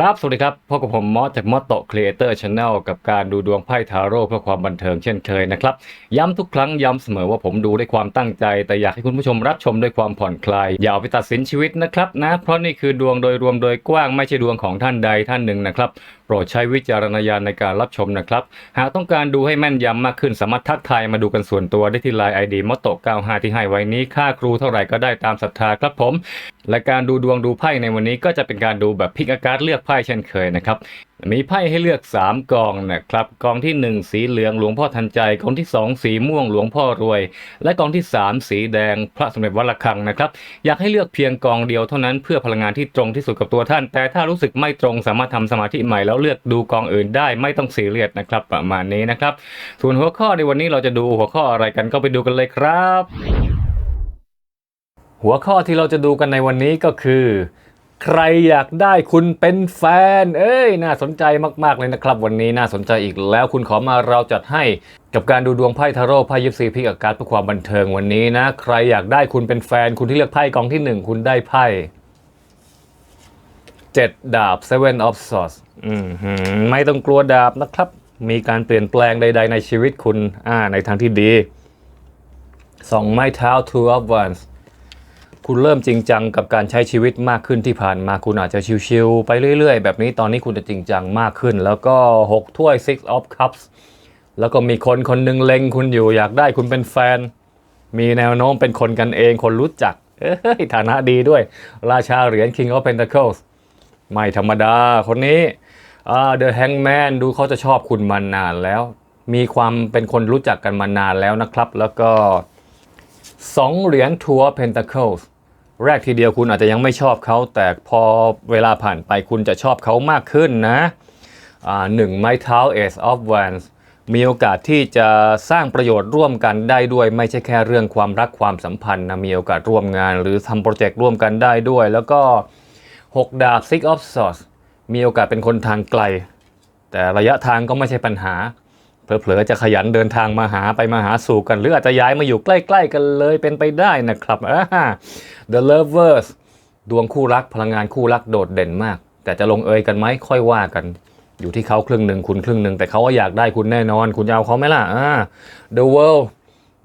ครับ สวัสดีครับพบกับผมมอสจากมอสโตครีเอเตอร์ชาแนลกับการดูดวงไพ่ทาโร่เพื่อความบันเทิงเช่นเคยนะครับ ย้ำทุกครั้งย้ำเสมอว่าผมดูด้วยความตั้งใจ แต่อยากให้คุณผู้ชมรับชมด้วยความผ่อนคลาย อย่าเอาไปตัดสินชีวิตนะครับนะ เพราะนี่คือดวงโดยรวมโดยกว้างไม่ใช่ดวงของท่านใดท่านหนึ่งนะครับ โปรดใช้วิจารณญาณในการรับชมนะครับ หากต้องการดูให้แม่นยำมากขึ้นสามารถทักทายมาดูกันส่วนตัวได้ที่ไลน์ไอดีมอตโต95ที่ให้ไว้นี้ค่าครูเท่าไหร่ก็ได้ตามศรัทธาครับผม และการดูดวงดูไพ่ในวันนี้ก็จะเป็นการดูแบบพิกอากาศเลือกไพ่เช่นเคยนะครับ มีไพ่ให้เลือก 3กองนะครับกองที่ 1 สีเหลืองหลวงพ่อทันใจกองที่ 2 สีม่วงหลวงพ่อรวย และกองที่ 3 สีแดงพระสมเด็จวัดระฆังนะครับ อยากให้เลือกเพียงกองเดียวเท่านั้นเพื่อพลังงานที่ตรงที่สุดกับตัวท่าน แต่ถ้ารู้สึกไม่ตรงสามารถทำสมาธิใหม่แล้วเลือกดูกองอื่นได้ไม่ต้องซีเรียสนะครับประมาณนี้นะครับส่วนหัวข้อในวันนี้เราจะดูหัวข้ออะไรกันก็ไปดูกันเลยครับ หัวข้อที่เราจะดูกันในวันนี้ก็คือ ใครอยากได้คุณเป็นแฟน เอ้ย น่าสนใจมาก ๆ เลยนะครับ วันนี้น่าสนใจอีกแล้วคุณขอมาเราจัดให้กับการดูดวงไพ่ทาโร่ไพ่ยิปซีพิกอาการเพื่อความบันเทิงวันนี้นะ ใครอยากได้คุณเป็นแฟน คุณที่เลือกไพ่กองที่หนึ่งคุณได้ไพ่เจ็ดดาบ seven of swords อืมไม่ต้องกลัวดาบนะครับ มีการเปลี่ยนแปลงใด ๆ ในชีวิตคุณอ่าในทางที่ดีสองไม้เท้า two of wands คุณเริ่มจริงจังกับการใช้ชีวิตมากขึ้นที่ผ่านมาคุณอาจจะชิวๆไปเรื่อย ๆ แบบนี้ตอนนี้คุณจะจริงจังมากขึ้น แล้วก็ 6 ถ้วย six of cups แล้วก็มีคนคนหนึ่งเล็งคุณอยู่อยากได้คุณเป็นแฟน มีแนวโน้มเป็นคนกันเองคนรู้จัก เอ้ยฐานะดีด้วย ราชาเหรียญ king of pentacles ไม่ธรรมดาคนนี้ the hangman ดูเขาจะชอบคุณมานานแล้ว มีความเป็นคนรู้จักกันมานานแล้วนะครับ แล้วก็สองเหรียญทัวร์เพนตาเคิล แรกทีเดียวคุณอาจจะยังไม่ชอบเขาแต่พอเวลาผ่านไปคุณจะชอบเขามากขึ้นนะหนึ่งไม้เท้า Ace of Wands มีโอกาสที่จะสร้างประโยชน์ร่วมกันได้ด้วยไม่ใช่แค่เรื่องความรักความสัมพันธ์นะมีโอกาสร่วมงาน หรือทำโปรเจกต์ร่วมกันได้ด้วย แล้วก็ 6 ดาบ Six of Swords มีโอกาสเป็นคนทางไกล แต่ระยะทางก็ไม่ใช่ปัญหา เผลอๆจะขยันเดินทางมาหาไปมาหาสู่กัน หรืออาจจะย้ายมาอยู่ใกล้ ๆ กันเลยเป็นไปได้นะครับอ่า The Lovers ดวงคู่รักพลังงานคู่รักโดดเด่นมาก แต่จะลงเอยกันไหมค่อยว่ากัน อยู่ที่เขาครึ่งหนึ่งคุณครึ่งหนึ่งแต่เขาก็อยากได้คุณแน่นอน คุณจะเอาเขาไหมล่ะอ่า The World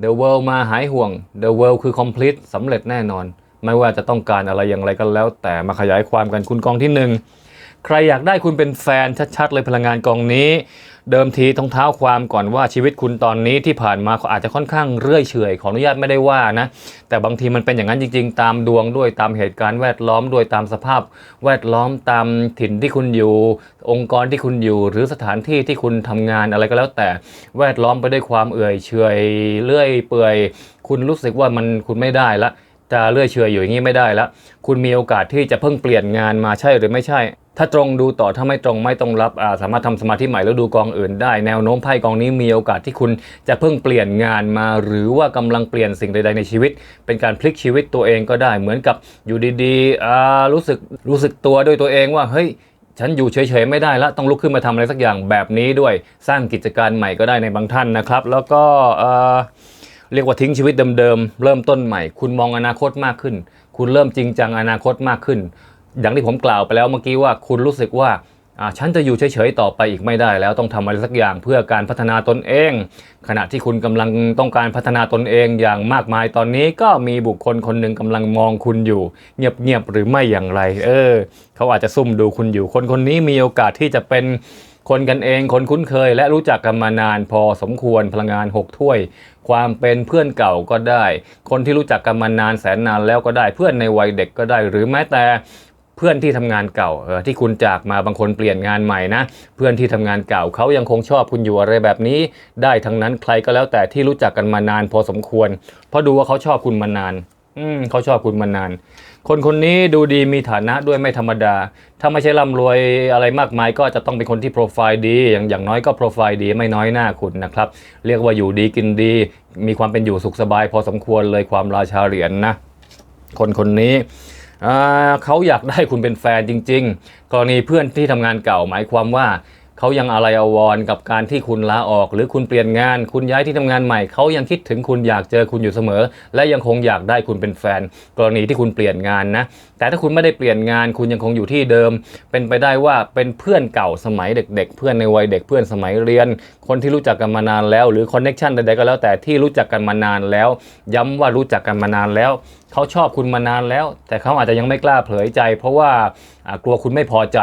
The World มาหายห่วง The World คือ complete สำเร็จแน่นอน ไม่ว่าจะต้องการอะไรอย่างไรก็แล้ว แต่มาขยายความกันคุณกองที่หนึ่งใครอยากได้คุณเป็นแฟนชัดๆเลยพลังงานกองนี้ เดิมทีต้องเท้าความก่อนว่าชีวิตคุณตอนนี้ที่ผ่านมาอาจจะค่อนข้างเรื่อยเฉยขออนุญาตไม่ได้ว่านะ แต่บางทีมันเป็นอย่างนั้นจริง ๆ ตามดวงด้วยตามเหตุการณ์แวดล้อมด้วยตามสภาพ แวดล้อมตามถิ่นที่คุณอยู่ องค์กรที่คุณอยู่ หรือสถานที่ที่คุณทำงานอะไรก็แล้ว แต่แวดล้อมไปด้วยความเอื่อยเฉยเลื่อยเปื่อย คุณรู้สึกว่ามันคุณไม่ได้ละ จะเลื่อยเฉอยอยู่อย่างนี้ไม่ได้แล้ว คุณมีโอกาสที่จะเพิ่งเปลี่ยนงานมาใช่หรือไม่ใช่ ถ้าตรงดูต่อถ้าไม่ตรงไม่ต้องรับาสามารถทำสมาธิใหม่แล้วดูกองอื่น ได้แนวโน้มไพ่กองนี้มีโอกาสที่คุณจะเพิ่งเปลี่ยนงานมา หรือว่ากำลังเปลี่ยนสิ่งใด ๆ ในชีวิต เป็นการพลิกชีวิตตัวเองก็ได้เหมือนกับอยู่ดีๆรู้สึกรู้สึกตัวด้วยตัวเองว่าเฮ้ยฉันอยู่เฉยๆไม่ได้ละต้องลุกขึ้นมาทำอะไรสักอย่างแบบนี้ด้วยสร้างกิจการใหม่ก็ได้ในบางท่านนะครับ แล้วก็ เรียกว่าทิ้งชีวิตเดิมๆ เริ่มต้นใหม่ คุณมองอนาคตมากขึ้น คุณเริ่มจริงจังอนาคตมากขึ้น อย่างที่ผมกล่าวไปแล้วเมื่อกี้ว่าคุณรู้สึกว่าอ่าฉันจะอยู่เฉยๆต่อไปอีกไม่ได้ แล้วต้องทำอะไรสักอย่างเพื่อการพัฒนาตนเอง ขณะที่คุณกำลังต้องการพัฒนาตนเองอย่างมากมายตอนนี้ก็มีบุคคลคนหนึ่งกำลังมองคุณอยู่ เงียบๆหรือไม่อย่างไร เออ เขาอาจจะซุ่มดูคุณอยู่คนคนนี้มีโอกาสที่จะเป็น คนกันเองคนคุ้นเคย และรู้จักกันมานานพอสมควรพลังงาน 6 ถ้วย ความเป็นเพื่อนเก่าก็ได้ คนที่รู้จักกันมานานแสนนานแล้วก็ได้เพื่อนในวัยเด็กก็ได้ หรือแม้แต่เพื่อนที่ทำงานเก่าเออที่คุณจากมาบางคนเปลี่ยนงานใหม่นะเพื่อนที่ทำงานเก่าเขายังคงชอบคุณอยู่อะไรแบบนี้ ได้ทั้งนั้นใครก็แล้วแต่ที่รู้จักกันมานานพอสมควร เพราะดูว่าเขาชอบคุณมานาน อืมเขาชอบคุณมานาน คนคนนี้ดูดีมีฐานะด้วยไม่ธรรมดา ถ้าไม่ใช่ร่ำรวยอะไรมากมายก็จะต้องเป็นคนที่โปรไฟล์ดี อย่างอย่างน้อยก็โปรไฟล์ดีไม่น้อยหน้าคุณนะครับ เรียกว่าอยู่ดีกินดี มีความเป็นอยู่สุขสบาย พอสมควรเลยความราชาเหรียญนะคนคนนี้เขาอยากได้คุณเป็นแฟนจริง ๆ กรณีเพื่อนที่ทำงานเก่าหมายความว่า เขายังอะไรอาวรกับการที่คุณลาออก หรือคุณเปลี่ยนงาน คุณย้ายที่ทำงานใหม่เขายังคิดถึงคุณอยากเจอคุณอยู่เสมอ และยังคงอยากได้คุณเป็นแฟน กรณีที่คุณเปลี่ยนงานนะ แต่ถ้าคุณไม่ได้เปลี่ยนงาน คุณยังคงอยู่ที่เดิม เป็นไปได้ว่าเป็นเพื่อนเก่าสมัยเด็ก ๆ เพื่อนในวัยเด็กเพื่อนสมัยเรียน คนที่รู้จักกันมานานแล้ว หรือคอนเน็ชันใดๆก็แล้วแต่ที่รู้จักกันมานานแล้ว ย้ำว่ารู้จักกันมานานแล้ว เขาชอบคุณมานานแล้ว แต่เขาอาจจะยังไม่กล้าเผยใจ เพราะว่าอ่ากลัวคุณไม่พอใจ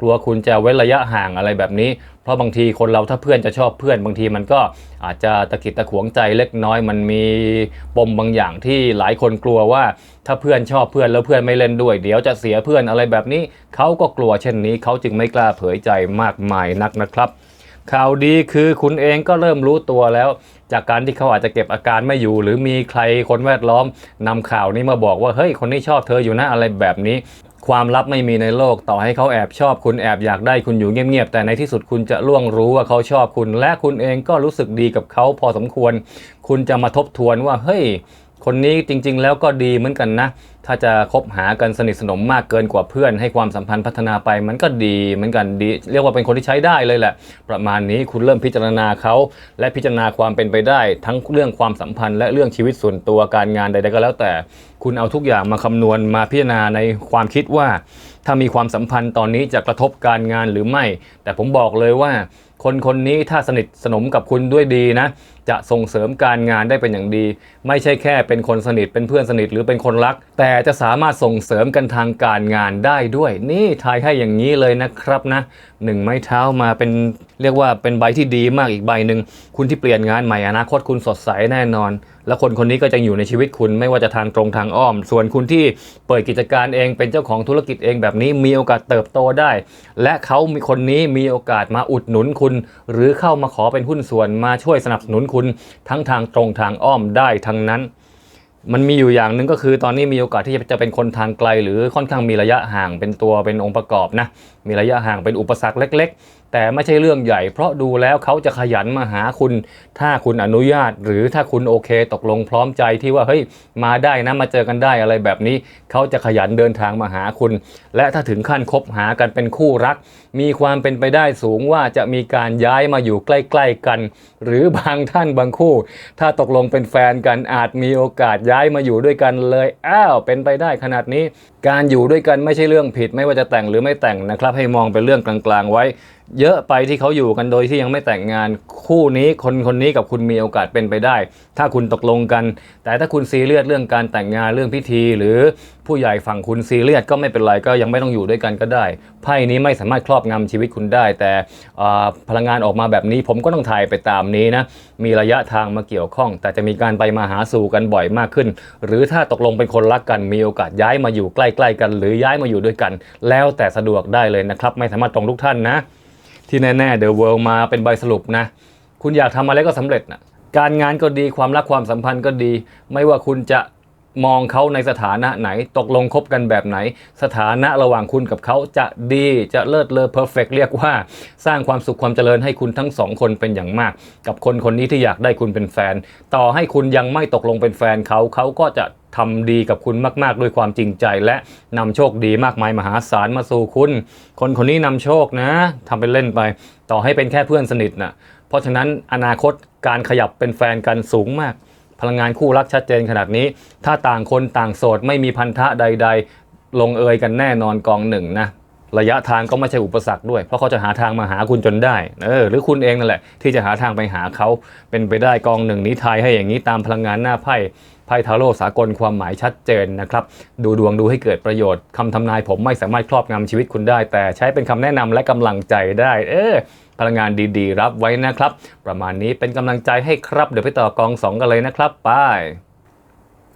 กลัวคุณจะเว้นระยะห่างอะไรแบบนี้ เพราะบางทีคนเราถ้าเพื่อนจะชอบเพื่อน บางทีมันก็อาจจะตะกิดตะขวงใจเล็กน้อย มันมีปมบางอย่างที่หลายคนกลัวว่า ถ้าเพื่อนชอบเพื่อนแล้วเพื่อนไม่เล่นด้วย เดี๋ยวจะเสียเพื่อนอะไรแบบนี้เขาก็กลัวเช่นนี้เขาจึงไม่กล้าเผยใจมากมายนักนะครับ ข่าวดีคือคุณเองก็เริ่มรู้ตัวแล้ว จากการที่เขาอาจจะเก็บอาการไม่อยู่ หรือมีใครคนแวดล้อมนำข่าวนี้มาบอกว่าเฮ้ยคนนี้ชอบเธออยู่นะอะไรแบบนี้ ความลับไม่มีในโลกต่อให้เขาแอบชอบคุณแอบอยากได้คุณอยู่เงียบๆแต่ในที่สุดคุณจะล่วงรู้ว่าเขาชอบคุณ และคุณเองก็รู้สึกดีกับเขาพอสมควร คุณจะมาทบทวนว่าเฮ้ย คนนี้จริง ๆ แล้วก็ดีเหมือนกันนะ ถ้าจะคบหากันสนิทสนมมากเกินกว่าเพื่อน ให้ความสัมพันธ์พัฒนาไปมันก็ดีเหมือนกันดี เรียกว่าเป็นคนที่ใช้ได้เลยแหละ ประมาณนี้คุณเริ่มพิจารณาเขาและพิจารณาความเป็นไปได้ ทั้งเรื่องความสัมพันธ์ และเรื่องชีวิตส่วนตัวการงานใดๆก็แล้วแต่ คุณเอาทุกอย่างมาคำนวณมาพิจารณาในความคิดว่า ถ้ามีความสัมพันธ์ตอนนี้จะกระทบการงานหรือไม่ แต่ผมบอกเลยว่า คนคนนี้ถ้าสนิทสนมกับคุณด้วยดีนะจะส่งเสริมการงานได้เป็นอย่างดี ไม่ใช่แค่เป็นคนสนิทเป็นเพื่อนสนิทหรือเป็นคนรัก แต่จะสามารถส่งเสริมกันทางการงานได้ด้วย นี่ทายให้อย่างนี้เลยนะครับนะหนึ่งไม้เท้ามาเป็นเรียกว่าเป็นใบที่ดีมากอีกใบหนึ่งคุณที่เปลี่ยนงานใหม่อนาคตคุณสดใสแน่นอน แล้วคนคนนี้ก็จะอยู่ในชีวิตคุณไม่ว่าจะทางตรงทางอ้อม ส่วนคุณที่เปิดกิจการเองเป็นเจ้าของธุรกิจเองแบบนี้มีโอกาสเติบโตได้ และเขามีคนนี้มีโอกาสมาอุดหนุนคุณ หรือเข้ามาขอเป็นหุ้นส่วนมาช่วยสนับสนุนคุณทั้งทางตรงทางอ้อมได้ทั้งนั้น มันมีอยู่อย่างหนึ่งก็คือตอนนี้มีโอกาสที่จะเป็นคนทางไกล หรือค่อนข้างมีระยะห่างเป็นตัวเป็นองค์ประกอบนะมีระยะห่างเป็นอุปสรรคเล็ก ๆ แต่ไม่ใช่เรื่องใหญ่ เพราะดูแล้วเขาจะขยันมาหาคุณ ถ้าคุณอนุญาต หรือถ้าคุณโอเคตกลงพร้อมใจที่ว่าเฮ้ยมาได้นะมาเจอกันได้อะไรแบบนี้ เขาจะขยันเดินทางมาหาคุณ และถ้าถึงขั้นคบหากันเป็นคู่รักมีความเป็นไปได้สูงว่าจะมีการย้ายมาอยู่ใกล้ ๆกัน หรือบางท่านบางคู่ ถ้าตกลงเป็นแฟนกันอาจมีโอกาสย้ายมาอยู่ด้วยกันเลยอ้าวเป็นไปได้ขนาดนี้ การอยู่ด้วยกันไม่ใช่เรื่องผิด ไม่ว่าจะแต่งหรือไม่แต่งนะครับให้มองเป็นเรื่องกลางๆไว้ เยอะไปที่เขาอยู่กันโดยที่ยังไม่แต่งงานคู่นี้คนคนนี้กับคุณมีโอกาสเป็นไปได้ ถ้าคุณตกลงกัน แต่ถ้าคุณซีเรียสเรื่องการแต่งงานเรื่องพิธีหรือ ผู้ใหญ่ฝั่งคุณซีเรียสก็ไม่เป็นไรก็ยังไม่ต้องอยู่ด้วยกันก็ได้ไพ่นี้ไม่สามารถครอบงำชีวิตคุณได้ แต่พลังงานออกมาแบบนี้ ผมก็ต้องถ่ายไปตามนี้นะมีระยะทางมาเกี่ยวข้อง แต่จะมีการไปมาหาสู่กันบ่อยมากขึ้น หรือถ้าตกลงเป็นคนรักกันมีโอกาสย้ายมาอยู่ใกล้ๆกัน หรือย้ายมาอยู่ด้วยกัน แล้วแต่สะดวกได้เลยนะครับไม่สามารถตรงทุกท่านนะ ที่แน่ๆ The World มาเป็นใบสรุปนะ คุณอยากทำอะไรก็สำเร็จนะการงานก็ดีความรักความสัมพันธ์ก็ดี ไม่ว่าคุณจะ มองเขาในสถานะไหน ตกลงคบกันแบบไหน สถานะระหว่างคุณกับเขาจะดีจะเลิศเลอเพอร์เฟกเรียกว่า สร้างความสุขความเจริญให้คุณทั้งสองคนเป็นอย่างมาก กับคนคนนี้ที่อยากได้คุณเป็นแฟน ต่อให้คุณยังไม่ตกลงเป็นแฟนเขาเขาก็จะทำดีกับคุณมาก ๆ ด้วยความจริงใจและนำโชคดีมากมายมหาศาลมาสู่คุณ คนคนนี้นำโชคนะทำเป็นเล่นไป ต่อให้เป็นแค่เพื่อนสนิทนะเพราะฉะนั้นอนาคตการขยับเป็นแฟนกันสูงมาก พลังงานคู่รักชัดเจนขนาดนี้ ถ้าต่างคนต่างโสดไม่มีพันธะใด ๆ ลงเอยกันแน่นอนกองหนึ่งนะ ระยะทางก็ไม่ใช่อุปสรรคด้วย เพราะเขาจะหาทางมาหาคุณจนได้เออหรือคุณเองนั่นแหละ ที่จะหาทางไปหาเขาเป็นไปได้กองหนึ่งนี้ทายให้อย่างนี้ตามพลังงานหน้าไพ่ไพ่ทาโร่สากลความหมายชัดเจนนะครับ ดูดวงดูให้เกิดประโยชน์คำทำนายผมไม่สามารถครอบงำชีวิตคุณได้ แต่ใช้เป็นคำแนะนำและกำลังใจได้ เออพลังงานดีๆ รับไว้นะครับ ประมาณนี้เป็นกำลังใจให้ครับเดี๋ยวไปต่อกองสองกันเลยนะครับไป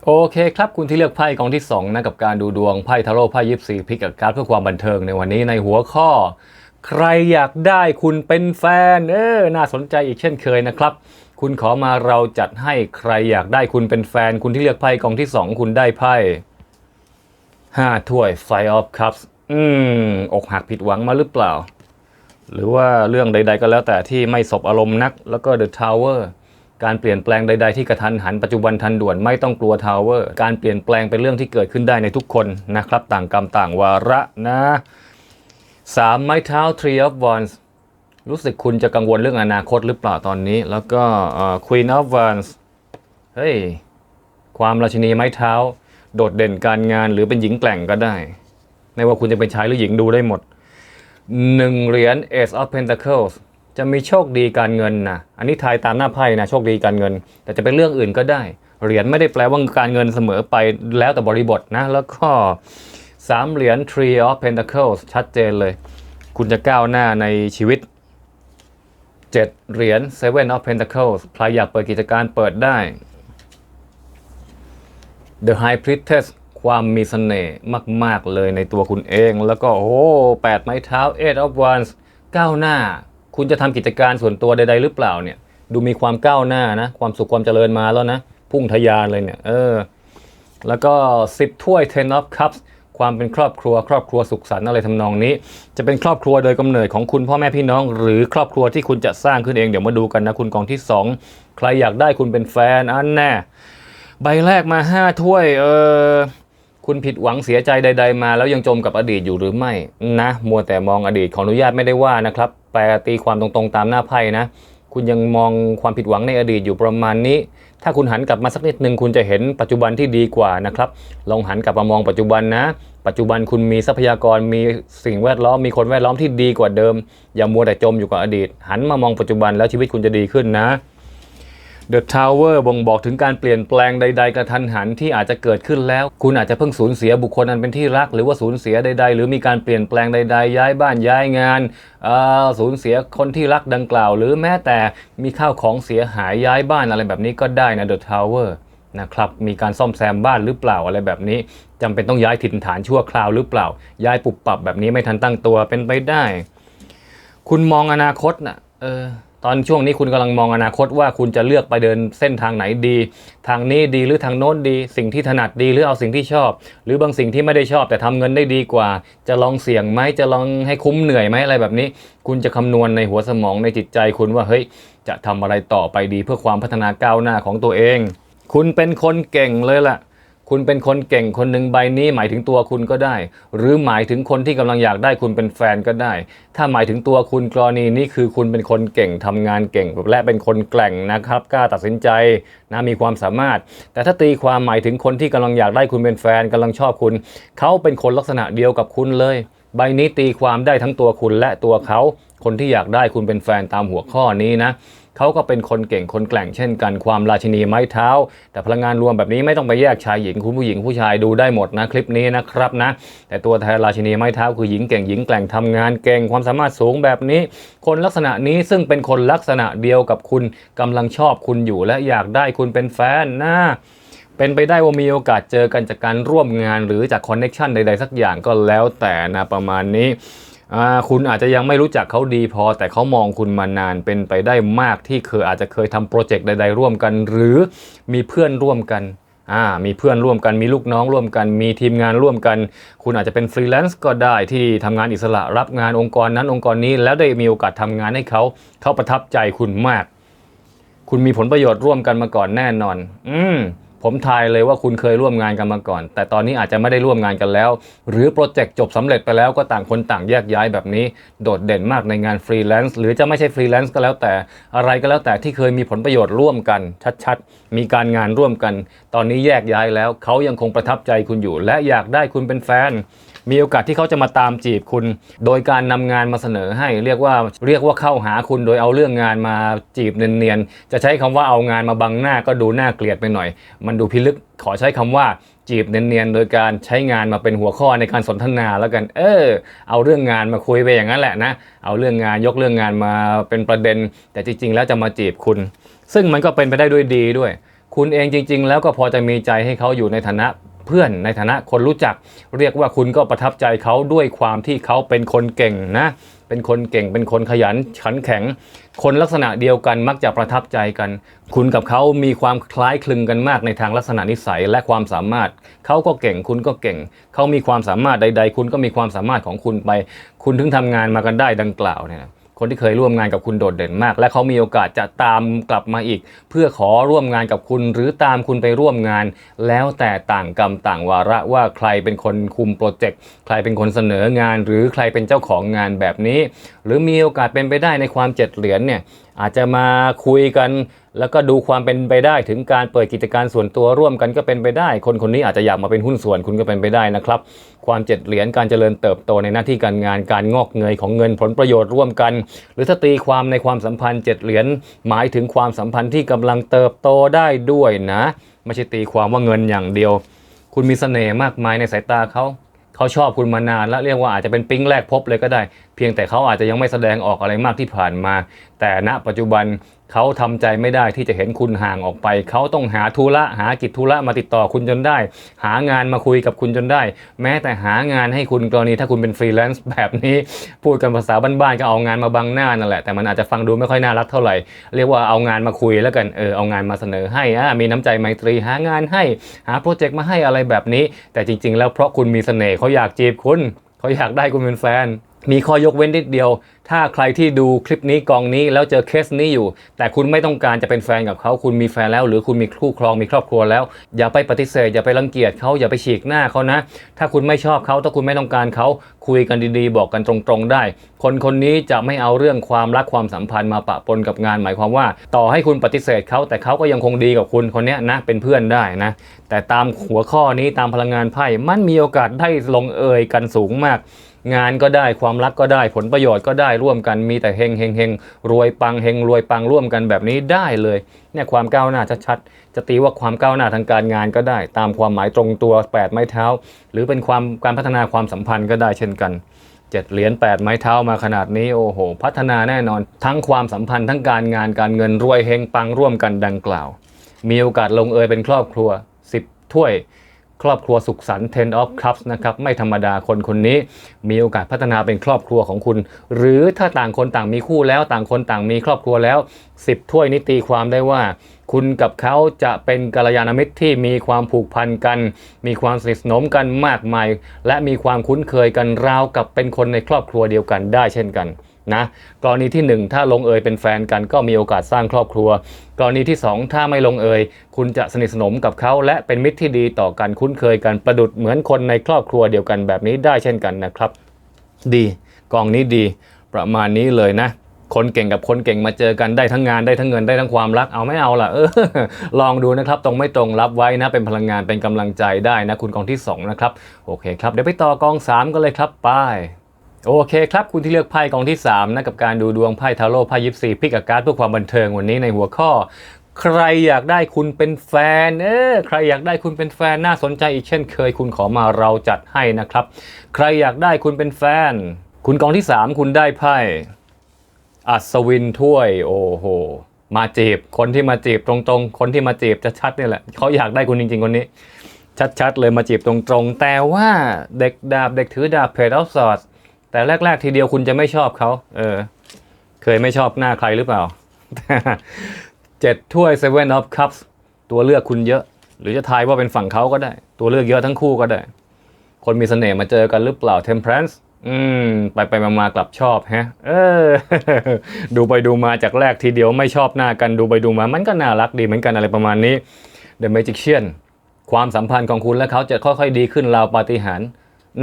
โอเคครับคุณที่เลือกไพ่กองที่2นะกับการดูดวงไพ่ทาโร่ไพ่ยิปซีพิกกับการดเพื่อความบันเทิงในวันนี้ในหัวข้อ ใครอยากได้คุณเป็นแฟนเออน่าสนใจอีกเช่นเคยนะครับ คุณขอมาเราจัดให้ใครอยากได้คุณเป็นแฟน คุณที่เลือกไพ่กองที่ 2 คุณได้ไพ่ห้าถ้วย Five of Cups อืมอกหักผิดหวังมาหรือเปล่า หรือว่าเรื่องใด ๆ ก็แล้วแต่ที่ไม่สบอารมณ์นัก แล้วก็ The Tower การเปลี่ยนแปลงใด ๆ ที่กระทันหันปัจจุบันทันด่วนไม่ต้องกลัว Tower การเปลี่ยนแปลงเป็นเรื่องที่เกิดขึ้นได้ในทุกคนนะครับ ต่างกรรมต่างวาระนะสามไม้เท้า Three of Wands รู้สึกคุณจะกังวลเรื่องอนาคตหรือเปล่าตอนนี้ แล้วก็เอ่อ Queen of Wands เฮ้ย ความราชินีไม้เท้า โดดเด่นการงานหรือเป็นหญิงแกร่งก็ได้ ไม่ว่าคุณจะเป็นชายหรือหญิงดูได้หมดหนึ่งเหรียญ Ace of Pentacles จะมีโชคดีการเงินนะอันนี้ทายตามหน้าไพ่นะโชคดีการเงิน แต่จะเป็นเรื่องอื่นก็ได้ เหรียญไม่ได้แปลว่าการเงินเสมอไปแล้วแต่บริบทนะ แล้วก็สามเหรียญ Tree of Pentacles ชัดเจนเลย คุณจะก้าวหน้าในชีวิต 7 เหรียญ Seven of Pentacles ใครอยากเปิดกิจการเปิดได้ The High Priestess ความมีเสน่ห์มาก ๆ เลยในตัวคุณเอง แล้วก็โอ้แปดไม้เท้า Eight of Wands ก้าวหน้า คุณจะทำกิจการส่วนตัวใด ๆ หรือเปล่าเนี่ย ดูมีความก้าวหน้านะ ความสุขความเจริญมาแล้วนะ พุ่งทะยานเลยเนี่ย เออ แล้วก็ 10 ถ้วย Ten of Cups ความเป็นครอบครัว ครอบครัวสุขสันต์อะไรทำนองนี้ จะเป็นครอบครัวโดยกำเนิดของคุณพ่อแม่พี่น้อง หรือครอบครัวที่คุณจะสร้างขึ้นเอง เดี๋ยวมาดูกันนะคุณกองที่ 2 ใครอยากได้คุณเป็นแฟนอันแน่ใบแรกมา 5 ถ้วย เออ คุณผิดหวังเสียใจใด ๆ มา แล้วยังจมกับอดีตอยู่หรือไม่นะมัวแต่มองอดีตขออนุญาตไม่ได้ว่านะครับแปลตีความตรงๆตามหน้าไพ่นะคุณยังมองความผิดหวังในอดีตอยู่ประมาณนี้ ถ้าคุณหันกลับมาสักนิดหนึ่งคุณจะเห็นปัจจุบันที่ดีกว่านะครับ ลองหันกลับมามองปัจจุบันนะ ปัจจุบันคุณมีทรัพยากร มีสิ่งแวดล้อม มีคนแวดล้อมที่ดีกว่าเดิม อย่ามัวแต่จมอยู่กับอดีต หันมามองปัจจุบันแล้วชีวิตคุณจะดีขึ้นนะ The Tower บ่งบอกถึงการเปลี่ยนแปลงใด ๆ กระทันหันที่อาจจะเกิดขึ้นแล้ว คุณอาจจะเพิ่งสูญเสียบุคคลอันเป็นที่รัก หรือว่าสูญเสียใด ๆ หรือมีการเปลี่ยนแปลงใด ๆ ย้ายบ้านย้ายงานสูญเสียคนที่รักดังกล่าว หรือแม้แต่มีข้าวของเสียหายย้ายบ้านอะไรแบบนี้ก็ได้นะ The Tower นะครับมีการซ่อมแซมบ้านหรือเปล่าอะไรแบบนี้จำเป็นต้องย้ายถิ่นฐานชั่วคราวหรือเปล่า ย้ายปุบปรับแบบนี้ไม่ทันตั้งตัวเป็นไปได้ คุณมองอนาคตน่ะเออ ตอนช่วงนี้คุณกำลังมองอนาคตว่าคุณจะเลือกไปเดินเส้นทางไหนดี ทางนี้ดีหรือทางโน้นดี สิ่งที่ถนัดดีหรือเอาสิ่งที่ชอบ หรือบางสิ่งที่ไม่ได้ชอบ แต่ทำเงินได้ดีกว่า จะลองเสี่ยงไหมจะลองให้คุ้มเหนื่อยไหมอะไรแบบนี้ คุณจะคำนวณในหัวสมองในจิตใจคุณว่าเฮ้ยจะทำอะไรต่อไปดีเพื่อความพัฒนาก้าวหน้าของตัวเอง คุณเป็นคนเก่งเลยล่ะ คุณเป็นคนเก่งคนหนึ่งใบนี้หมายถึงตัวคุณก็ได้ หรือหมายถึงคนที่กำลังอยากได้คุณเป็นแฟนก็ได้ ถ้าหมายถึงตัวคุณกรณีนี้คือคุณเป็นคนเก่งทำงานเก่ง และเป็นคนแกร่งนะครับกล้าตัดสินใจนะมีความสามารถ แต่ถ้าตีความหมายถึงคนที่กำลังอยากได้คุณเป็นแฟนกำลังชอบคุณ เขาเป็นคนลักษณะเดียวกับคุณเลย ใบนี้ตีความได้ทั้งตัวคุณและตัวเขา คนที่อยากได้คุณเป็นแฟนตามหัวข้อนี้นะเขาก็เป็นคนเก่งคนแกร่งเช่นกันความราชินีไม้เท้า แต่พลังงานรวมแบบนี้ไม่ต้องไปแยกชายหญิงคุณผู้หญิงผู้ชายดูได้หมดนะคลิปนี้นะครับนะ แต่ตัวแทนราชินีไม้เท้าคือหญิงเก่งหญิงแกร่งทำงานเก่งความสามารถสูงแบบนี้ คนลักษณะนี้ซึ่งเป็นคนลักษณะเดียวกับคุณกำลังชอบคุณอยู่และอยากได้คุณเป็นแฟนนะ เป็นไปได้ว่ามีโอกาสเจอกันจากการร่วมงานหรือจากคอนเน็ชันใดๆสักอย่างก็แล้วแต่นะประมาณนี้คุณอาจจะยังไม่รู้จักเขาดีพอ แต่เขามองคุณมานานเป็นไปได้มากที่เคยอาจจะเคยทำโปรเจกต์ใด ๆ ร่วมกัน หรือมีเพื่อนร่วมกันอ่ามีเพื่อนร่วมกันมีลูกน้องร่วมกัน มีทีมงานร่วมกัน คุณอาจจะเป็นฟรีแลนซ์ก็ได้ที่ทำงานอิสระรับงานองค์กรนั้นองค์กรนี้ แล้วได้มีโอกาสทำงานให้เขาเขาประทับใจคุณมาก คุณมีผลประโยชน์ร่วมกันมาก่อนแน่นอน อืม ผมทายเลยว่าคุณเคยร่วมงานกันมาก่อน แต่ตอนนี้อาจจะไม่ได้ร่วมงานกันแล้ว หรือโปรเจกต์จบสำเร็จไปแล้วก็ต่างคนต่างแยกย้ายแบบนี้ โดดเด่นมากในงานฟรีแลนซ์หรือจะไม่ใช่ฟรีแลนซ์ก็แล้วแต่อะไรก็แล้วแต่ที่เคยมีผลประโยชน์ร่วมกัน ชัดๆ มีการงานร่วมกัน ตอนนี้แยกย้ายแล้วเขายังคงประทับใจคุณอยู่ และอยากได้คุณเป็นแฟน มีโอกาสที่เขาจะมาตามจีบคุณ โดยการนำงานมาเสนอให้ เรียกว่าเรียกว่าเข้าหาคุณโดยเอาเรื่องงานมาจีบเนียนๆจะใช้คำว่าเอางานมาบังหน้าก็ดูน่าเกลียดไปหน่อย มันดูพิลึกขอใช้คำว่าจีบเนียนๆ โดยการใช้งานมาเป็นหัวข้อในการสนทนาแล้วกัน เออ เอาเรื่องงานมาคุยไปอย่างนั้นแหละนะ เอาเรื่องงานยกเรื่องงานมาเป็นประเด็น แต่จริง ๆ แล้วจะมาจีบคุณ ซึ่งมันก็เป็นไปได้ด้วยดีด้วย คุณเองจริง ๆ แล้วก็พอจะมีใจให้เขาอยู่ในฐานะ เพื่อนในฐานะคนรู้จัก เรียกว่าคุณก็ประทับใจเขาด้วยความที่เขาเป็นคนเก่งนะ เป็นคนเก่งเป็นคนขยันขันแข็ง คนลักษณะเดียวกันมักจะประทับใจกัน คุณกับเขามีความคล้ายคลึงกันมากในทางลักษณะนิสัยและความสามารถ เขาก็เก่งคุณก็เก่ง เขามีความสามารถใด ๆ คุณก็มีความสามารถของคุณไป คุณถึงทำงานมากันได้ดังกล่าวเนี่ย คนที่เคยร่วมงานกับคุณโดดเด่นมาก และเขามีโอกาสจะตามกลับมาอีก เพื่อขอร่วมงานกับคุณหรือตามคุณไปร่วมงาน แล้วแต่ต่างกรรมต่างวาระว่าใครเป็นคนคุมโปรเจกต์ใครเป็นคนเสนองาน หรือใครเป็นเจ้าของงานแบบนี้ หรือมีโอกาสเป็นไปได้ในความเจ็ดเหรียญเนี่ยอาจจะมาคุยกัน แล้วก็ดูความเป็นไปได้ถึงการเปิดกิจการส่วนตัวร่วมกันก็เป็นไปได้ คนคนนี้อาจจะอยากมาเป็นหุ้นส่วนคุณก็เป็นไปได้นะครับ ความเจ็ดเหรียญการเจริญเติบโตในหน้าที่การงานการงอกเงยของเงินผลประโยชน์ร่วมกัน หรือถ้าตีความในความสัมพันธ์เจ็ดเหรียญหมายถึงความสัมพันธ์ที่กำลังเติบโตได้ด้วยนะ ไม่ใช่ตีความว่าเงินอย่างเดียว คุณมีเสน่ห์มากมายในสายตาเขา เขาชอบคุณมานานและเรียกว่าอาจจะเป็นปิ๊งแรกพบเลยก็ได้ เพียงแต่เขาอาจจะยังไม่แสดงออกอะไรมากที่ผ่านมา แต่ณปัจจุบัน เขาทำใจไม่ได้ที่จะเห็นคุณห่างออกไป เขาต้องหาธุระหากิจธุระมาติดต่อคุณจนได้ หางานมาคุยกับคุณจนได้ แม้แต่หางานให้คุณกรณีถ้าคุณเป็นฟรีแลนซ์แบบนี้พูดกันภาษาบ้านๆก็เอางานมาบังหน้านั่นแหละแต่มันอาจจะฟังดูไม่ค่อยน่ารักเท่าไหร่ เรียกว่าเอางานมาคุยแล้วกันเออเอางานมาเสนอให้อะมีน้ำใจไมตรีหางานให้ หาโปรเจกต์มาให้อะไรแบบนี้ แต่จริง ๆ แล้วเพราะคุณมีเสน่ห์เขาอยากจีบคุณเขาอยากได้คุณเป็นแฟน มีข้อยกเว้นนิดเดียว ถ้าใครที่ดูคลิปนี้กองนี้แล้วเจอเคสนี้อยู่ แต่คุณไม่ต้องการจะเป็นแฟนกับเขา คุณมีแฟนแล้ว หรือคุณมีคู่ครองมีครอบครัวแล้ว อย่าไปปฏิเสธ อย่าไปรังเกียจเขาอย่าไปฉีกหน้าเขานะ ถ้าคุณไม่ชอบเขาถ้าคุณไม่ต้องการเขาคุยกันดีๆ บอกกันตรงๆได้ คนคนนี้จะไม่เอาเรื่องความรักความสัมพันธ์มาปะปนกับงานหมายความว่า ต่อให้คุณปฏิเสธเขาแต่เขาก็ยังคงดีกับคุณคนนี้นะเป็นเพื่อนได้นะ แต่ตามหัวข้อนี้ตามพลังงานไพ่มันมีโอกาสได้ลงเอยกันสูงมาก งานก็ได้ความรักก็ได้ผลประโยชน์ก็ได้ร่วมกันมีแต่เฮงเฮงเฮงรวยปังเฮงรวยปังร่วมกันแบบนี้ได้เลยเนี่ยความก้าวหน้าชัดๆจะตีว่าความก้าวหน้าทางการงานก็ได้ ตามความหมายตรงตัว 8 ไม้เท้า หรือเป็นความการพัฒนาความสัมพันธ์ก็ได้เช่นกันเจ็ดเหรียญ8ไม้เท้ามาขนาดนี้โอ้โห พัฒนาแน่นอน ทั้งความสัมพันธ์ทั้งการงานการเงินรวยเฮงปังร่วมกันดังกล่าว มีโอกาสลงเอยเป็นครอบครัว 10 ถ้วย ครอบครัวสุขสันต์ ten of cups นะครับไม่ธรรมดาคนคนนี้ มีโอกาสพัฒนาเป็นครอบครัวของคุณ หรือถ้าต่างคนต่างมีคู่แล้วต่างคนต่างมีครอบครัวแล้ว 10 ถ้วยนี้ตีความได้ว่า คุณกับเขาจะเป็นกัลยาณมิตรที่มีความผูกพันกัน มีความสนิทสนมกันมากมาย และมีความคุ้นเคยกันราวกับเป็นคนในครอบครัวเดียวกันได้เช่นกัน นะกรณีที่ 1 ถ้าลงเอยเป็นแฟนกันก็มีโอกาสสร้างครอบครัว กรณีที่ 2 ถ้าไม่ลงเอยคุณจะสนิทสนมกับเขาและเป็นมิตรที่ดีต่อกันคุ้นเคยกันประดุดเหมือนคนในครอบครัวเดียวกันแบบนี้ได้เช่นกันนะครับ ดีกองนี้ดีประมาณนี้เลยนะ คนเก่งกับคนเก่งมาเจอกันได้ทั้งงานได้ทั้งเงินได้ทั้งความรักเอาไม่เอาล่ะเออลองดูนะครับตรงไม่ตรงรับไว้นะเป็นพลังงานเป็นกำลังใจได้นะคุณกองที่2นะครับโอเคครับเดี๋ยวไปต่อกอง 3กันเลยครับไป โอเคครับคุณที่เลือกไพ่กองที่3นะกับการดูดวงไพ่ทาโร่ไพ่ยิปซีพิกอาการดเพื่อความบันเทิงวันนี้ในหัวข้อ ใครอยากได้คุณเป็นแฟนเออใครอยากได้คุณเป็นแฟนน่าสนใจอีกเช่นเคยคุณขอมาเราจัดให้นะครับ ใครอยากได้คุณเป็นแฟน คุณกองที่ 3 คุณได้ไพ่อัศวินถ้วย โอ้โหมาจีบคนที่มาจีบตรงๆ คนที่มาจีบจะชัดนี่แหละเขาอยากได้คุณจริงๆคนนี้ ชัดๆเลยมาจีบตรงๆ แต่ว่าเด็กดาบเด็กถือดาบเพจออฟสอด แต่แรก ๆ ทีเดียวคุณจะไม่ชอบเขาเออ เคยไม่ชอบหน้าใครหรือเปล่าเจ็ดถ้วย Seven of Cups ตัวเลือกคุณเยอะ หรือจะทายว่าเป็นฝั่งเขาก็ได้ ตัวเลือกเยอะทั้งคู่ก็ได้ คนมีเสน่ห์มาเจอกันหรือเปล่า Temperance อืม ไปไปมามากลับชอบฮะ เออ ดูไปดูมาจากแรกทีเดียวไม่ชอบหน้ากันดูไปดูมามันก็น่ารักดีเหมือนกันอะไรประมาณนี้ The Magician ความสัมพันธ์ของคุณและเขาจะค่อยๆดีขึ้นราวปาฏิหาริย์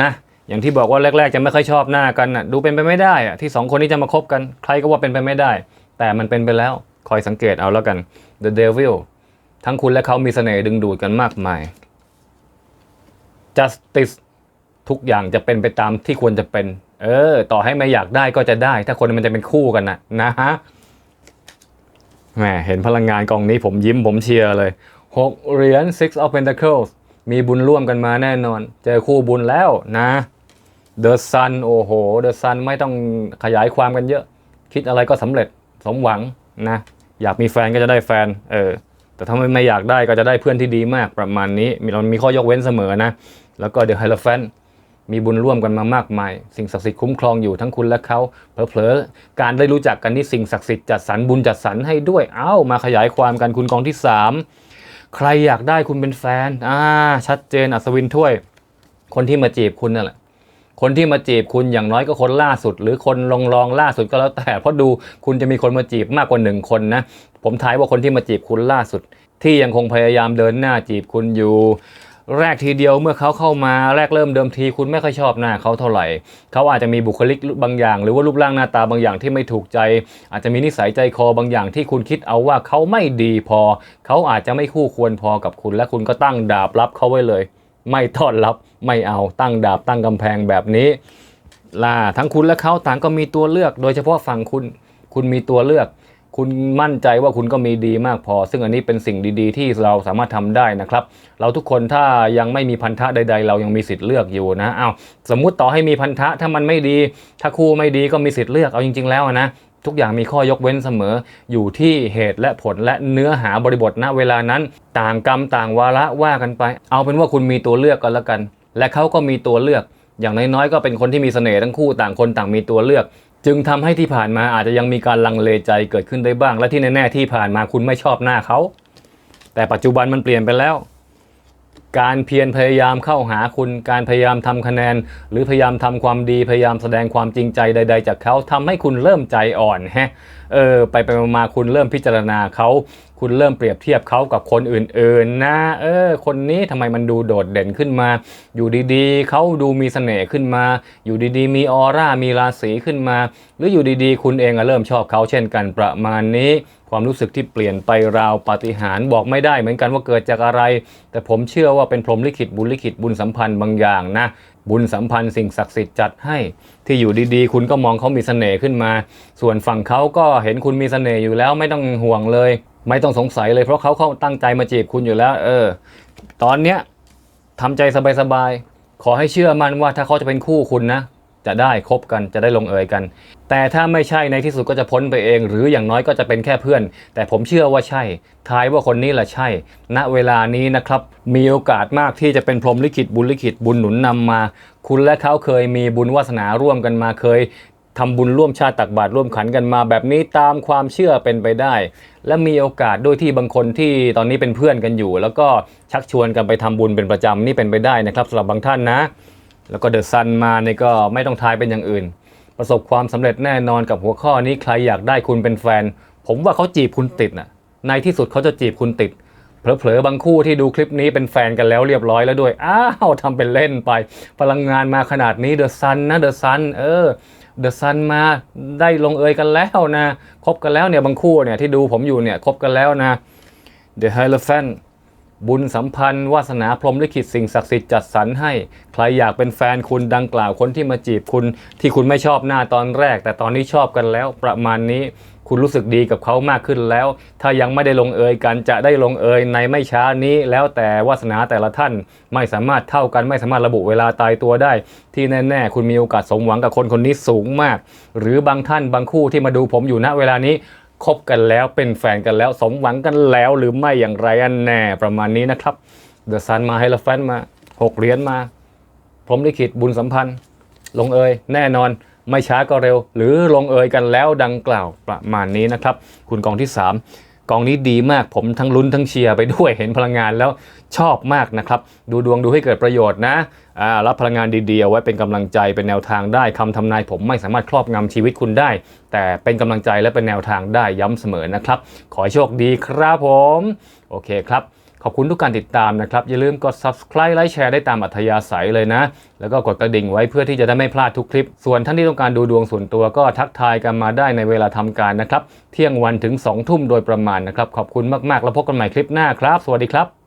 นะ อย่างที่บอกว่าแรกๆจะไม่ค่อยชอบหน้ากันน่ะดูเป็นไปไม่ได้อะที่สองคนนี้จะมาคบกัน ใครก็ว่าเป็นไปไม่ได้ แต่มันเป็นไปแล้วคอยสังเกตเอาแล้วกัน The Devil ทั้งคุณและเขามีเสน่ห์ดึงดูดกันมากมาย Justice ทุกอย่างจะเป็นไปตามที่ควรจะเป็น เออ ต่อให้ไม่อยากได้ก็จะได้ ถ้าคนมันจะเป็นคู่กันนะนะฮะแหมเห็นพลังงานกองนี้ผมยิ้มผมเชียร์เลย6เหรียญ Six of Pentacles มีบุญร่วมกันมาแน่นอน เจอคู่บุญแล้วนะ The Sun โอ้โห The Sun ไม่ต้องขยายความกันเยอะ คิดอะไรก็สำเร็จสมหวังนะ อยากมีแฟนก็จะได้แฟน เออ แต่ถ้าไม่ไม่อยากได้ก็จะได้เพื่อนที่ดีมากประมาณนี้มีเรามีข้อยกเว้นเสมอนะ แล้วก็ The Hierophant มีบุญร่วมกันมามากมาย สิ่งศักดิ์สิทธิ์คุ้มครองอยู่ทั้งคุณและเขาเผลอๆการได้รู้จักกันนี่สิ่งศักดิ์สิทธิ์จัดสรรบุญจัดสรรให้ด้วย เอ้ามาขยายความกันคุณกองที่ 3 ใครอยากได้คุณเป็นแฟนอ่าชัดเจนอัศวินถ้วย คนที่มาจีบคุณนั่นแหละคนที่มาจีบคุณอย่างน้อยก็คนล่าสุด หรือคนลองลองล่าสุดก็แล้วแต่ เพราะดูคุณจะมีคนมาจีบมากกว่าหนึ่งคนนะ ผมทายว่าคนที่มาจีบคุณล่าสุด ที่ยังคงพยายามเดินหน้าจีบคุณอยู่ แรกทีเดียวเมื่อเขาเข้ามาแรกเริ่มเดิมทีคุณไม่ค่อยชอบหน้าเขาเท่าไหร่ เขาอาจจะมีบุคลิกบางอย่าง หรือว่ารูปร่างหน้าตาบางอย่างที่ไม่ถูกใจ อาจจะมีนิสัยใจคอบางอย่างที่คุณคิดเอาว่าเขาไม่ดีพอ เขาอาจจะไม่คู่ควรพอกับคุณ และคุณก็ตั้งดาบรับเขาไว้เลย ไม่ต้อนรับไม่เอาตั้งดาบตั้งกำแพงแบบนี้ล่าทั้งคุณและเขาต่างก็มีตัวเลือก โดยเฉพาะฝั่งคุณ คุณมีตัวเลือก คุณมั่นใจว่าคุณก็มีดีมากพอ ซึ่งอันนี้เป็นสิ่งดีๆ ที่เราสามารถทำได้นะครับ เราทุกคนถ้ายังไม่มีพันธะใด ๆ เรายังมีสิทธิ์เลือกอยู่นะเอาสมมุติต่อให้มีพันธะถ้ามันไม่ดี ถ้าคู่ไม่ดีก็มีสิทธิ์เลือกเอาจริง ๆ แล้วนะทุกอย่างมีข้อยกเว้นเสมออยู่ที่เหตุและผลและเนื้อหาบริบทณเวลานั้น ต่างกรรมต่างวาระว่ากันไป เอาเป็นว่าคุณมีตัวเลือกกันแล้วกัน และเขาก็มีตัวเลือก อย่างน้อยๆก็เป็นคนที่มีเสน่ห์ทั้งคู่ต่างคนต่างมีตัวเลือก จึงทำให้ที่ผ่านมาอาจจะยังมีการลังเลใจเกิดขึ้นได้บ้าง และที่แน่ๆที่ผ่านมาคุณไม่ชอบหน้าเขา แต่ปัจจุบันมันเปลี่ยนไปแล้ว การเพียรพยายามเข้าหาคุณ การพยายามทำคะแนน หรือพยายามทำความดี พยายามแสดงความจริงใจใด ๆ จากเขาทำให้คุณเริ่มใจอ่อนฮะ เออ ไปไปมาคุณเริ่มพิจารณาเขา คุณเริ่มเปรียบเทียบเขากับคนอื่นๆนะ เออ คนนี้ทำไมมันดูโดดเด่นขึ้นมา อยู่ดีๆ เขาดูมีเสน่ห์ขึ้นมา อยู่ดีๆ มีออร่า มีราศีขึ้นมา หรืออยู่ดีๆ คุณเองอะเริ่มชอบเขาเช่นกันประมาณนี้ ความรู้สึกที่เปลี่ยนไปราวปาฏิหาริย์บอกไม่ได้เหมือนกันว่าเกิดจากอะไร แต่ผมเชื่อว่าเป็นพรหมลิขิตบุญลิขิตบุญสัมพันธ์บางอย่างนะบุญสัมพันธ์สิ่งศักดิ์สิทธิ์จัดให้ ที่อยู่ดีๆ คุณก็มองเขามีเสน่ห์ขึ้นมา ส่วนฝั่งเขาก็เห็นคุณมีเสน่ห์อยู่แล้วไม่ต้องห่วงเลย ไม่ต้องสงสัยเลยเพราะเขาเขาตั้งใจมาจีบคุณอยู่แล้ว เออ ตอนเนี้ยทำใจสบายๆขอให้เชื่อมั่นว่าถ้าเขาจะเป็นคู่คุณนะ จะได้คบกันจะได้ลงเอยกัน แต่ถ้าไม่ใช่ในที่สุดก็จะพ้นไปเอง หรืออย่างน้อยก็จะเป็นแค่เพื่อน แต่ผมเชื่อว่าใช่ทายว่าคนนี้แหละใช่ ณเวลานี้นะครับ มีโอกาสมากที่จะเป็นพรหมลิขิตบุญลิขิตบุญหนุนนำมา คุณและเขาเคยมีบุญวาสนาร่วมกันมาเคยทำบุญร่วมชาติตักบาตรร่วมขันกันมาแบบนี้ตามความเชื่อเป็นไปได้ และมีโอกาสด้วยที่บางคนที่ตอนนี้เป็นเพื่อนกันอยู่ แล้วก็ชักชวนกันไปทำบุญเป็นประจำนี่เป็นไปได้นะครับสำหรับบางท่านนะ แล้วก็เดอะซันมาเนี่ยก็ไม่ต้องทายเป็นอย่างอื่น ประสบความสำเร็จแน่นอนกับหัวข้อนี้ใครอยากได้คุณเป็นแฟน ผมว่าเขาจีบคุณติดน่ะในที่สุดเขาจะจีบคุณติดเผลอๆบางคู่ที่ดูคลิปนี้เป็นแฟนกันแล้วเรียบร้อยแล้วด้วย อ้าวทำเป็นเล่นไป พลังงานมาขนาดนี้เดอะซันนะเดอะซันเออเดอะซันมาได้ลงเอยกันแล้วนะคบกันแล้วเนี่ยบางคู่เนี่ยที่ดูผมอยู่เนี่ยคบกันแล้วนะ The h e l o p h a n t บุญสัมพันธ์วาสนาพรมลิขิตสิ่งศักดิ์สิทธิ์จัดสรรให้ ใครอยากเป็นแฟนคุณดังกล่าวคนที่มาจีบคุณ ที่คุณไม่ชอบหน้าตอนแรก แต่ตอนนี้ชอบกันแล้วประมาณนี้คุณรู้สึกดีกับเขามากขึ้นแล้ว ถ้ายังไม่ได้ลงเอยกันจะได้ลงเอยในไม่ช้านี้ แล้วแต่วาสนาแต่ละท่านไม่สามารถเท่ากันไม่สามารถระบุเวลาตายตัวได้ ที่แน่ๆ คุณมีโอกาสสมหวังกับคนคนนี้สูงมาก หรือบางท่านบางคู่ที่มาดูผมอยู่ณเวลานี้ คบกันแล้วเป็นแฟนกันแล้ว สมหวังกันแล้วหรือไม่อย่างไรอันแน่ประมาณนี้นะครับเดอะซันมาให้ละแฟนมาหกเหรียญมาพรมลิขิตบุญสัมพันธ์ ลงเอยแน่นอนไม่ช้าก็เร็ว หรือลงเอยกันแล้วดังกล่าวประมาณนี้นะครับ คุณกองที่ 3 กองนี้ดีมากผมทั้งลุ้นทั้งเชียร์ไปด้วยเห็นพลังงานแล้ว ชอบมากนะครับ ดูดวงดูให้เกิดประโยชน์นะรับพลังงานดีๆไว้เป็นกำลังใจเป็นแนวทางได้คำทำนายผมไม่สามารถครอบงำชีวิตคุณได้ แต่เป็นกำลังใจและเป็นแนวทางได้ย้ำเสมอนะครับ ขอให้โชคดีครับผม โอเคครับขอบคุณทุกการติดตามนะครับ อย่าลืมกด subscribe ไลค์แชร์ได้ตามอัธยาศัยเลยนะ แล้วก็กดกระดิ่งไว้เพื่อที่จะได้ไม่พลาดทุกคลิป ส่วนท่านที่ต้องการดูดวงส่วนตัวก็ทักทายกันมาได้ในเวลาทำการนะครับ เที่ยงวันถึง2ทุ่มโดยประมาณนะครับ ขอบคุณมากๆ แล้วพบกันใหม่คลิปหน้าครับ สวัสดีครับ